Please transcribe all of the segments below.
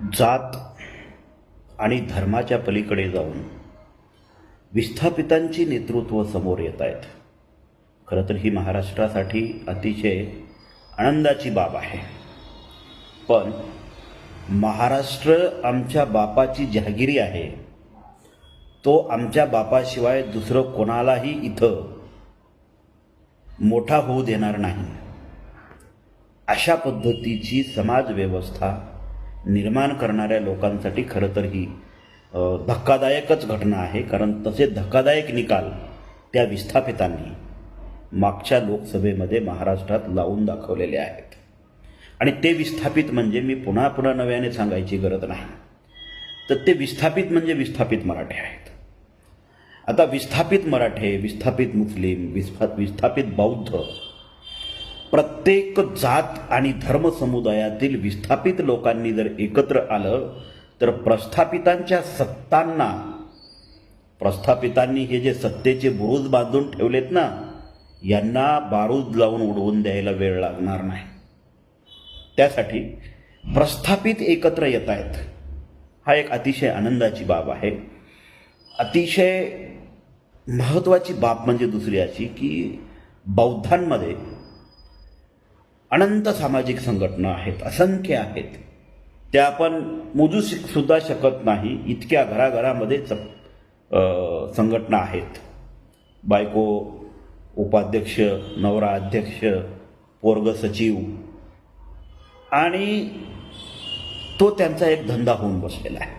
जात आणि धर्माच्या पलीकडे जाऊन विस्थापितांची नेतृत्व समोर येत आहेत. खरं तर ही महाराष्ट्रासाठी अतिशय आनंदाची बाब आहे. पण महाराष्ट्र आमच्या बापाची जहागिरी आहे. तो आमच्या बापाशिवाय दुसरं कोणालाही इथं मोठा होऊ देणार नाही. अशा पद्धतीची समाजव्यवस्था निर्माण करणाऱ्या लोकांसाठी खरं तर ही धक्कादायकच घटना आहे. कारण तसे धक्कादायक निकाल त्या विस्थापितांनी मागच्या लोकसभेमध्ये महाराष्ट्रात लावून दाखवलेले आहेत. आणि ते विस्थापित म्हणजे मी पुन्हा पुन्हा नव्याने सांगायची गरज नाही. तर ते विस्थापित म्हणजे विस्थापित मराठे आहेत. आता विस्थापित मराठे विस्थापित मुस्लिम विस्फा विस्थापित बौद्ध प्रत्येक जात आणि धर्म समुदायातील विस्थापित लोकांनी जर एकत्र आलं तर प्रस्थापितांच्या सत्तांना प्रस्थापितांनी हे जे सत्तेचे बुरुज बांधून ठेवलेत ना यांना बारूद लावून उडवून द्यायला वेळ लागणार नाही. त्यासाठी प्रस्थापित एकत्र येत आहेत. हा एक अतिशय आनंदाची बाब आहे. अतिशय महत्त्वाची बाब म्हणजे दुसरी अशी की बौद्धांमध्ये अनंत सामाजिक संघटना आहेत असंख्य आहेत. त्या आपण मोजू सुद्धा शकत नाही इतक्या घराघरामध्ये च संघटना आहेत. बायको उपाध्यक्ष नवरा अध्यक्ष पोरग सचिव. आणि तो त्यांचा एक धंदा होऊन बसलेला आहे.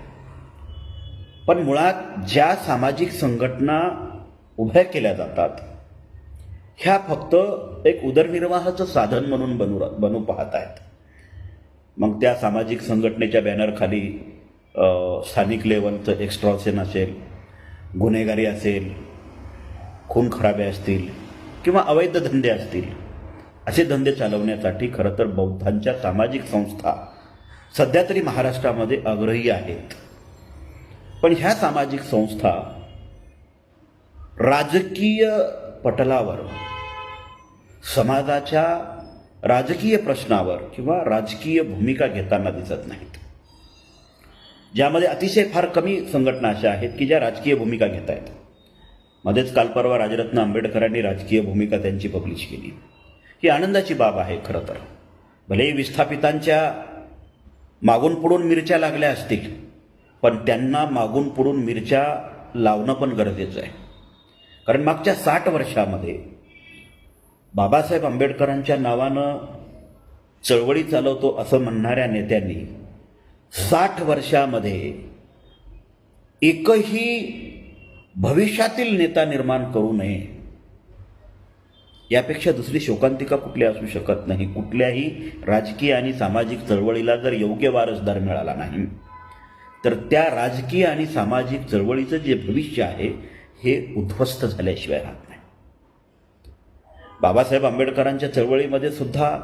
पण मुळात ज्या सामाजिक संघटना उभ्या केल्या जातात ह्या फक्त एक उदरनिर्वाहाचं साधन म्हणून बनू बनू पाहत आहेत. मग त्या सामाजिक संघटनेच्या बॅनरखाली स्थानिक लेवलचं एक्स्ट्रॉसेन असेल गुन्हेगारी असेल खून खराबे असतील किंवा अवैध धंदे असतील असे धंदे चालवण्यासाठी खरं तर बौद्धांच्या सामाजिक संस्था सध्या तरी महाराष्ट्रामध्ये आग्रही आहेत. पण ह्या सामाजिक संस्था राजकीय पटलावर समाजाच्या राजकीय प्रश्नावर किंवा राजकीय भूमिका घेताना दिसत नाहीत. ज्यामध्ये अतिशय फार कमी संघटना अशा आहेत की ज्या राजकीय भूमिका घेत आहेत. मध्येच काल परवा राजरत्न आंबेडकरांनी राजकीय भूमिका त्यांची पब्लिश केली. ही आनंदाची बाब आहे खरं तर. भलेही विस्थापितांच्या मागून पुढून मिरच्या लागल्या असतील पण त्यांना मागून पुढून मिरच्या लावणं पण गरजेचं आहे. कारण मागच्या साठ वर्षामध्ये बाबासाहेब आंबेडकरांच्या नावानं चळवळी चालवतो असं म्हणणाऱ्या नेत्यांनी साठ वर्षामध्ये एकही भविष्यातील नेता निर्माण करू नये यापेक्षा दुसरी शोकांतिका कुठली असू शकत नाही. कुठल्याही राजकीय आणि सामाजिक चळवळीला जर योग्य वारसदार मिळाला नाही तर त्या राजकीय आणि सामाजिक चळवळीचं जे भविष्य आहे हे उद्ध्वस्त झाल्याशिवाय राहत बाबासाहेब आंबेडकरांच्या चळवळीमध्ये सुद्धा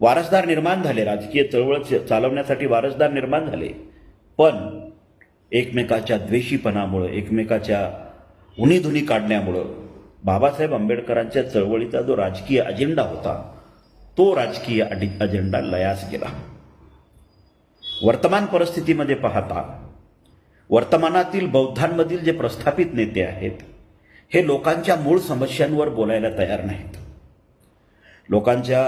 वारसदार निर्माण झाले. राजकीय चळवळ चालवण्यासाठी वारसदार निर्माण झाले. पण एकमेकाच्या द्वेषीपणामुळं एकमेकाच्या उणीधुनी काढण्यामुळं बाबासाहेब आंबेडकरांच्या चळवळीचा जो राजकीय अजेंडा होता तो राजकीय अडी अजेंडा लयास गेला. वर्तमान परिस्थितीमध्ये पाहता वर्तमानातील बौद्धांमधील जे प्रस्थापित नेते आहेत हे लोकांच्या मूळ समस्यांवर बोलायला तयार नाहीत. लोकांच्या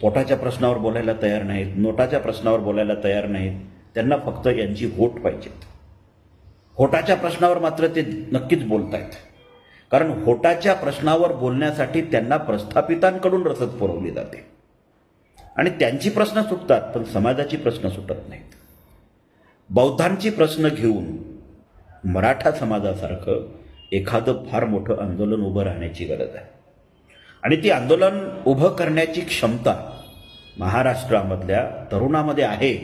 पोटाच्या प्रश्नावर बोलायला तयार नाहीत नोटाच्या प्रश्नावर बोलायला तयार नाहीत. त्यांना फक्त यांची होट पाहिजेत. होटाच्या प्रश्नावर मात्र ते नक्कीच बोलत आहेत कारण होटाच्या प्रश्नावर बोलण्यासाठी त्यांना प्रस्थापितांकडून रसद पुरवली जाते. आणि त्यांची प्रश्न सुटतात पण समाजाची प्रश्न सुटत नाहीत. बौद्धांची प्रश्न घेऊन मराठा समाजासारखं एखादं फार मोठं आंदोलन उभं राहण्याची गरज आहे. आणि ती आंदोलन उभं करण्याची क्षमता महाराष्ट्रामधल्या तरुणामध्ये आहे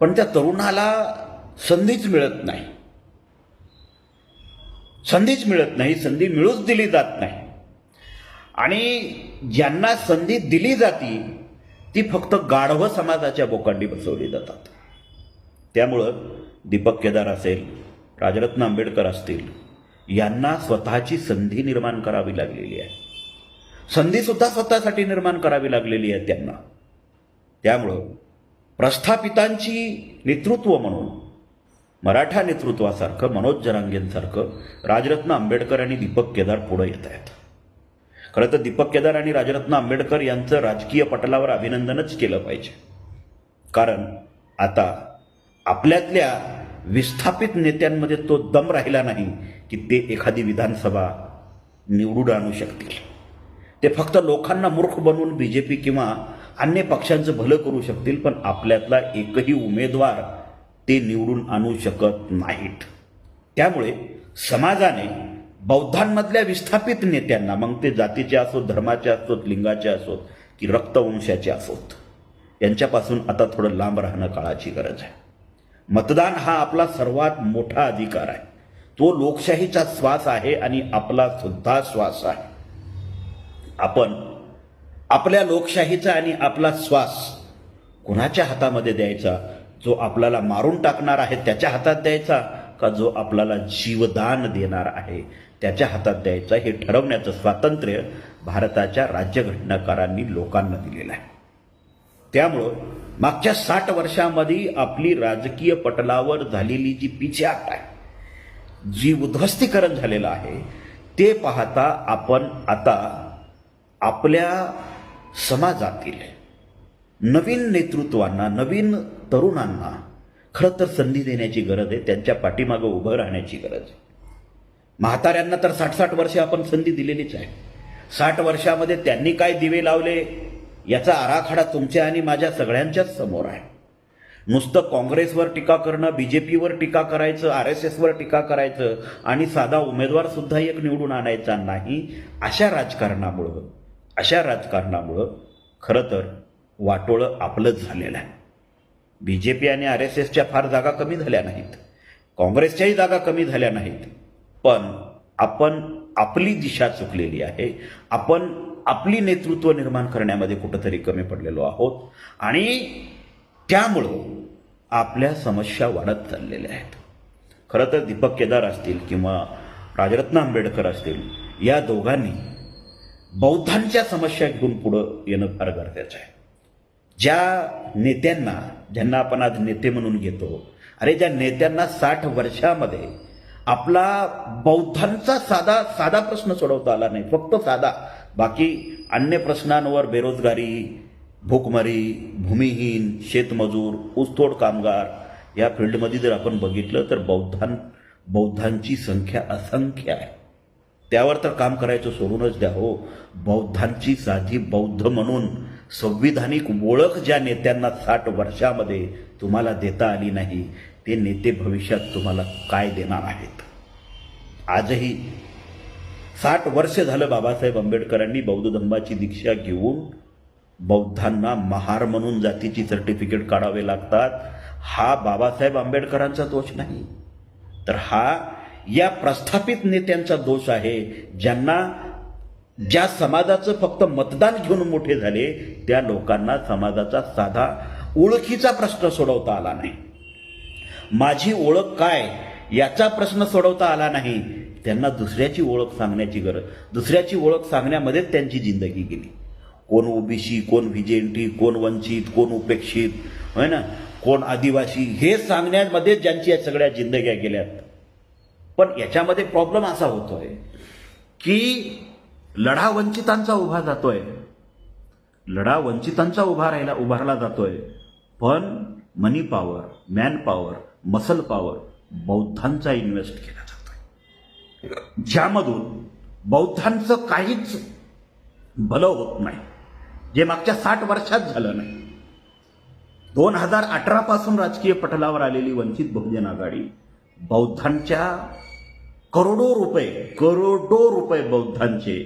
पण त्या तरुणाला संधीच मिळत नाही. संधीच मिळत नाही संधी मिळूच दिली जात नाही. आणि ज्यांना संधी दिली जाती ती फक्त गाढव समाजाच्या बोकांडी बसवली जातात. त्यामुळं दीपक केदार असेल राजरत्न आंबेडकर असतील यांना स्वतःची संधी निर्माण करावी लागलेली आहे. संधी सुद्धा स्वतःसाठी निर्माण करावी लागलेली आहे त्यांना. त्यामुळं प्रस्थापितांची नेतृत्व म्हणून मराठा नेतृत्वासारखं मनोज जरांगेंसारखं राजरत्न आंबेडकर आणि दीपक केदार पुढं येत आहेत. खरं तर दीपक केदार आणि राजरत्न आंबेडकर यांचं राजकीय पटलावर अभिनंदनच केलं पाहिजे. कारण आता आपल्यातल्या विस्थापित नेत्यांमध्ये तो दम राहिला नाही की ते एखादी विधानसभा निवडून आणू शकतील. ते फक्त लोकांना मूर्ख बनवून बी जे पी किंवा अन्य पक्षांचं भलं करू शकतील पण आपल्यातला एकही उमेदवार ते निवडून आणू शकत नाहीत. त्यामुळे समाजाने बौद्धांमधल्या विस्थापित नेत्यांना मग ते जातीचे असोत धर्माचे असोत लिंगाचे असोत की रक्तवंशाचे असोत यांच्यापासून आता थोडं लांब राहणं काळाची गरज आहे. मतदान हा आपला सर्वात मोठा अधिकार आहे. तो लोकशाहीचा श्वास आहे आणि आपला सुद्धा श्वास आहे. आपण आपल्या लोकशाहीचा आणि आपला श्वास कुणाच्या हातामध्ये द्यायचा? जो आपल्याला मारून टाकणार आहे त्याच्या हातात द्यायचा? का जो आपल्याला जीवदान देणार आहे त्याच्या हातात द्यायचा? हे ठरवण्याचं स्वातंत्र्य भारताच्या राज्यघटनाकारांनी लोकांना दिलेलं आहे. त्यामुळं मागच्या साठ वर्षामध्ये आपली राजकीय पटलावर झालेली जी पिछाट आहे जी उद्ध्वस्तीकरण झालेलं आहे ते पाहता आपण आता आपल्या समाजातील नवीन नेतृत्वांना नवीन तरुणांना खरं तर संधी देण्याची गरज आहे त्यांच्या पाठीमागं उभं राहण्याची गरज आहे. म्हाताऱ्यांना तर साठ साठ वर्षे आपण संधी दिलेलीच आहे. साठ वर्षामध्ये त्यांनी काय दिवे लावले याचा आराखडा तुमच्या आणि माझ्या सगळ्यांच्याच समोर आहे. नुसतं काँग्रेसवर टीका करणं बीजेपीवर टीका करायचं आर एस एसवर टीका करायचं आणि साधा उमेदवार सुद्धा एक निवडून आणायचा नाही अशा राजकारणामुळं अशा राजकारणामुळं खरं तर वाटोळं आपलंच झालेलं आहे. बी जे पी आणि आर एस एसच्या फार जागा कमी झाल्या नाहीत. काँग्रेसच्याही जागा कमी झाल्या नाहीत. पण आपण आपली दिशा चुकलेली आहे. आपण आपली नेतृत्व निर्माण करण्यामध्ये कुठंतरी कमी पडलेलो आहोत. आणि त्यामुळं आपल्या समस्या वाढत चाललेल्या आहेत. खरं तर दीपक केदार असतील किंवा राजरत्न आंबेडकर असतील या दोघांनी बौद्धांच्या समस्या घेऊन पुढं येणं फार गरजेचं आहे. ज्या नेत्यांना ज्यांना आपण आज नेते म्हणून घेतो अरे ज्या नेत्यांना साठ वर्षामध्ये आपला बौद्धांचा साधा साधा प्रश्न सोडवता आला नाही फक्त साधा बाकी अन्य प्रश्नांवर बेरोजगारी भूकमरी भूमिहीन शेतमजूर ऊसतोड कामगार या फील्डमध्ये जर आपण बघितलं तर बौद्धां बौद्धांची संख्या असंख्य आहे. त्यावर तर काम करायचं सोडूनच द्या हो. बौद्धांची साधी बौद्ध म्हणून संविधानिक ओळख ज्या नेत्यांना साठ वर्षामध्ये तुम्हाला देता आली नाही ते नेते भविष्यात तुम्हाला काय देणार आहेत? आजही साठ वर्ष झालं बाबासाहेब आंबेडकरांनी बौद्ध धर्माची दीक्षा घेऊन बौद्धांना महार म्हणून जातीची सर्टिफिकेट काढावे लागतात. हा बाबासाहेब आंबेडकरांचा दोष नाही. तर हा या प्रस्थापित नेत्यांचा दोष आहे ज्यांना ज्या समाजाचं फक्त मतदान घेऊन मोठे झाले त्या लोकांना समाजाचा साधा ओळखीचा प्रश्न सोडवता आला नाही. माझी ओळख काय याचा प्रश्न सोडवता आला नाही. त्यांना दुसऱ्याची ओळख सांगण्याची गरज दुसऱ्याची ओळख सांगण्यामध्येच त्यांची जिंदगी गेली. कोण ओबीसी कोण व्हिजेंटी कोण वंचित कोण उपेक्षित होय ना? कोण आदिवासी हे सांगण्यामध्ये ज्यांची या सगळ्या जिंदग्या गेल्यात. पण याच्यामध्ये प्रॉब्लेम असा होतोय की लढा वंचितांचा उभा जातोय. लढा वंचितांचा उभा राहिला उभारला जातोय. पण money power man power muscle power बौद्धांचा invest केला जातोय. ज्यामधून बौद्धांचं काहीच भलं होत नाही. जे मागच्या साठ वर्षात झालं नाही. दोन हजार अठरा पासून राजकीय पटलावर आलेली वंचित बहुजन आघाडी बौद्धांच्या करोडो रुपये करोडो रुपये बौद्धांचे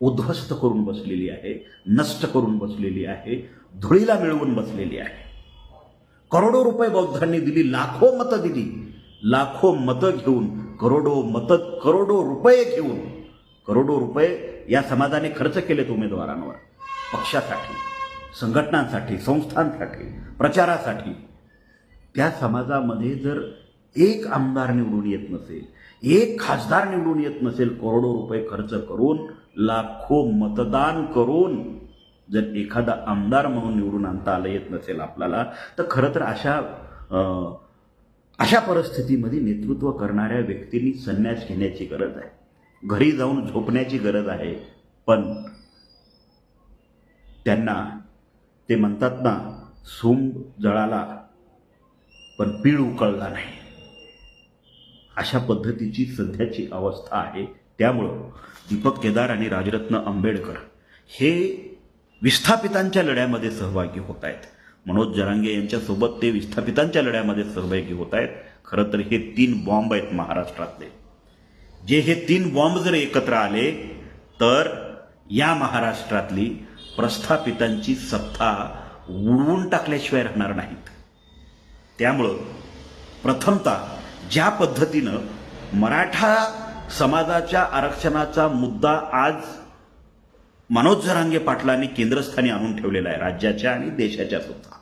उद्ध्वस्त करून बसलेली आहे नष्ट करून बसलेली आहे धुळीला मिळवून बसलेली आहे. करोडो रुपये बौद्धांनी दिली लाखो मतं दिली. लाखो मतं घेऊन करोडो मतं करोडो रुपये घेऊन करोडो रुपये या समाजाने खर्च केलेत उमेदवारांवर. पक्षासाठी संघटनांसाठी संस्थांसाठी प्रचारासाठी. त्या समाजामध्ये जर एक आमदार निवडून येत नसेल एक खासदार निवडून येत नसेल करोडो रुपये खर्च करून लाखो मतदान करून जर एखादा आमदार म्हणून निवडून आणता आलं येत नसेल आपल्याला तर खरं तर अशा अशा परिस्थितीमध्ये नेतृत्व करणाऱ्या व्यक्तींनी संन्यास घेण्याची गरज आहे. घरी जाऊन झोपण्याची गरज आहे. पण त्यांना ते म्हणतात ना सोंब जळाला पण पीळ उकळला नाही. अशा पद्धतीची सध्याची अवस्था आहे. त्यामुळं दीपक केदार आणि राजरत्न आंबेडकर हे विस्थापितांच्या लढ्यामध्ये सहभागी होत आहेत मनोज जरांगे यांच्यासोबत ते विस्थापितांच्या लढ्यामध्ये सहभागी होत आहेत खरं तर हे तीन बॉम्ब आहेत महाराष्ट्रातले. जे हे तीन बॉम्ब जर एकत्र आले तर या महाराष्ट्रातली प्रस्थापितांची सत्ता उडवून टाकल्याशिवाय राहणार नाहीत. त्यामुळं प्रथमतः ज्या पद्धतीनं मराठा समाजाच्या आरक्षणाचा मुद्दा आज मनोज जरांगे पाटलांनी केंद्रस्थानी आणून ठेवलेला आहे राज्याच्या आणि देशाच्या सुद्धा.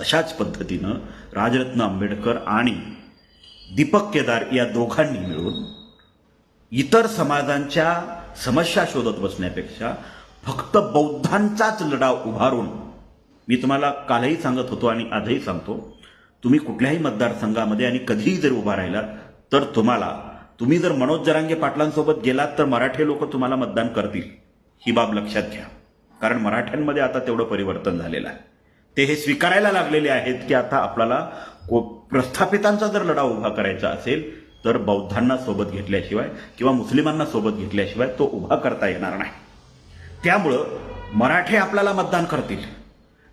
तशाच पद्धतीनं राजरत्न आंबेडकर आणि दीपक केदार या दोघांनी मिळून इतर समाजांच्या समस्या शोधत बसण्यापेक्षा फक्त बौद्धांचाच लढा उभारून मी तुम्हाला कालही सांगत होतो आणि आजही सांगतो तुम्ही कुठल्याही मतदारसंघामध्ये आणि कधीही जर उभा राहिलात तर तुम्हाला तुम्ही जर मनोज जरांगे पाटलांसोबत गेलात तर मराठी लोक तुम्हाला मतदान करतील. ही बाब लक्षात घ्या. कारण मराठ्यांमध्ये आता तेवढं परिवर्तन झालेलं आहे. ते हे स्वीकारायला लागलेले आहेत की आता आपल्याला को- प्रस्थापितांचा जर लढा उभा करायचा असेल तर बौद्धांना सोबत घेतल्याशिवाय किंवा मुस्लिमांना सोबत घेतल्याशिवाय तो उभा करता येणार नाही. त्यामुळं मराठे आपल्याला मतदान करतील.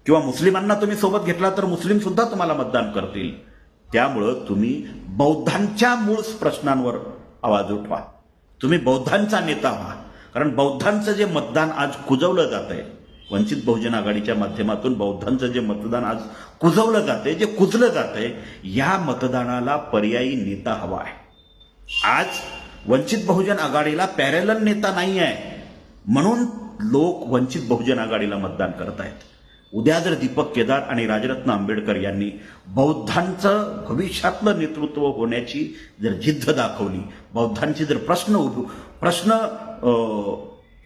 किंवा मुस्लिमांना तुम्ही सोबत घेतला तर मुस्लिम सुद्धा तुम्हाला मतदान करतील. त्यामुळं तुम्ही बौद्धांच्या मूळ प्रश्नांवर आवाज उठवा. तुम्ही बौद्धांचा नेता व्हा. कारण बौद्धांचं जे मतदान आज कुजवलं जात आहे वंचित बहुजन आघाडीच्या माध्यमातून बौद्धांचं जे मतदान आज कुजवलं जाते जे कुजलं जातंय या मतदानाला पर्यायी नेता हवा आहे. आज वंचित बहुजन आघाडीला पॅरेलन नेता नाही आहे. म्हणून लोक वंचित बहुजन आघाडीला मतदान करत आहेत उद्या जर दीपक केदार आणि राजरत्न आंबेडकर यांनी बौद्धांचं भविष्यातलं नेतृत्व होण्याची जर जिद्द दाखवली बौद्धांची जर प्रश्न उभू प्रश्न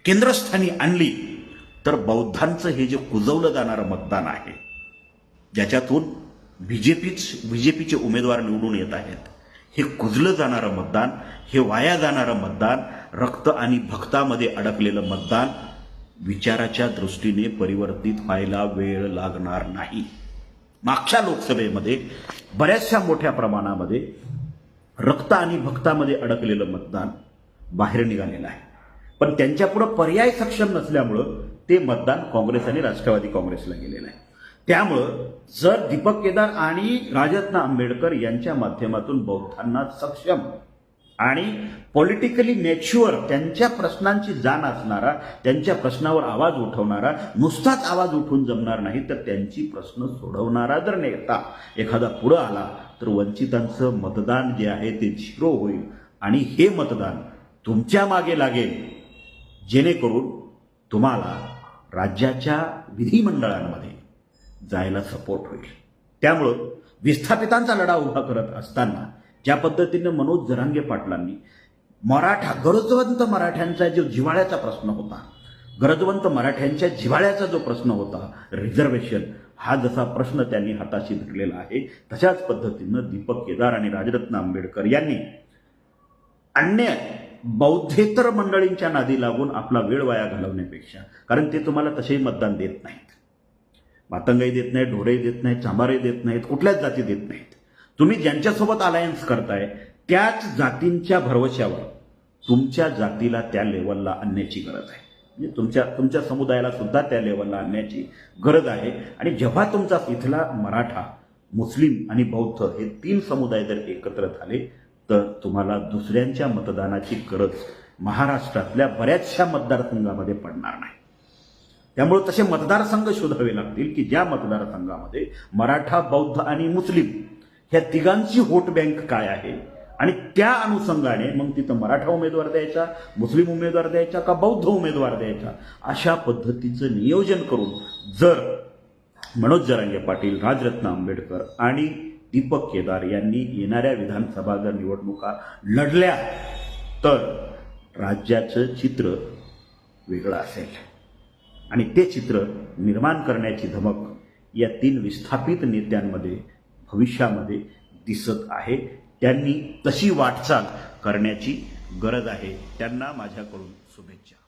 केंद्रस्थानी आणली तर बौद्धांचं हे जे कुजवलं जाणारं मतदान आहे ज्याच्यातून बीजेपीच बीजेपीचे उमेदवार निवडून येत आहेत हे कुजलं जाणारं मतदान हे वाया जाणारं मतदान रक्त आणि भक्तामध्ये अडकलेलं मतदान विचाराच्या दृष्टीने परिवर्तित व्हायला वेळ लागणार नाही. मागच्या लोकसभेमध्ये बऱ्याचशा मोठ्या प्रमाणामध्ये रक्त आणि भक्तामध्ये अडकलेलं मतदान बाहेर निघालेलं आहे. पण त्यांच्यापुढं पर्याय सक्षम नसल्यामुळं ते मतदान काँग्रेस आणि राष्ट्रवादी काँग्रेसला गेलेलं आहे. त्यामुळं जर दीपक केदार आणि राजरत्न आंबेडकर यांच्या माध्यमातून बौद्धांना सक्षम आणि पॉलिटिकली मॅच्युअर त्यांच्या प्रश्नांची जाण असणारा त्यांच्या प्रश्नावर आवाज उठवणारा नुसताच आवाज उठवून जमणार नाही तर त्यांची प्रश्न सोडवणारा जर नेता एखादा पुढं आला तर वंचितांचं मतदान जे आहे ते झिरो होईल. आणि हे मतदान तुमच्या मागे लागेल. जेणेकरून तुम्हाला राज्याच्या विधिमंडळांमध्ये जायला सपोर्ट होईल. त्यामुळं विस्थापितांचा लढा उभा करत असताना ज्या पद्धतीनं मनोज जरांगे पाटलांनी मराठा गरजवंत मराठ्यांचा जो जिव्हाळ्याचा प्रश्न होता गरजवंत मराठ्यांच्या जिव्हाळ्याचा जो प्रश्न होता रिझर्वेशन हा जसा प्रश्न त्यांनी हाताशी धरलेला आहे तशाच पद्धतीनं दीपक केदार आणि राजरत्न आंबेडकर यांनी अन्याय बौद्धेतर मंडळींच्या नादी लागून आपला वेळ वाया घालवण्यापेक्षा कारण ते तुम्हाला तसेही मतदान देत नाहीत. मातंगाई देत नाहीत ढोरेही देत नाहीत चांबारे देत नाहीत कुठल्याच जाती देत नाहीत. तुम्ही ज्यांच्यासोबत अलायन्स करताय त्याच जातींच्या भरवशावर तुमच्या जातीला त्या लेवलला आणण्याची गरज आहे. म्हणजे तुमच्या तुमच्या समुदायाला सुद्धा त्या लेवलला आणण्याची गरज आहे. आणि जेव्हा तुमचा इथला मराठा मुस्लिम आणि बौद्ध हे तीन समुदाय जर एकत्र झाले तर तुम्हाला दुसऱ्यांच्या मतदानाची गरज महाराष्ट्रातल्या बऱ्याचशा मतदारसंघामध्ये पडणार नाही. त्यामुळे तसे मतदारसंघ शोधावे लागतील की ज्या मतदारसंघामध्ये मराठा बौद्ध आणि मुस्लिम ह्या तिघांची व्होट बँक काय आहे आणि त्या अनुषंगाने मग तिथं मराठा उमेदवार द्यायचा मुस्लिम उमेदवार द्यायचा का बौद्ध उमेदवार द्यायचा अशा पद्धतीचं नियोजन करून जर मनोज जरांगे पाटील राजरत्न आंबेडकर आणि दीपक केदार यांनी येणाऱ्या विधानसभा जर निवडणुका लढल्या तर राज्याचं चित्र वेगळं असेल. आणि ते चित्र निर्माण करण्याची धमक या तीन विस्थापित नेत्यांमध्ये भविष्यामध्ये दिसत आहे. त्यांनी तशी वाटचाल करण्याची गरज आहे. त्यांना माझ्याकडून शुभेच्छा.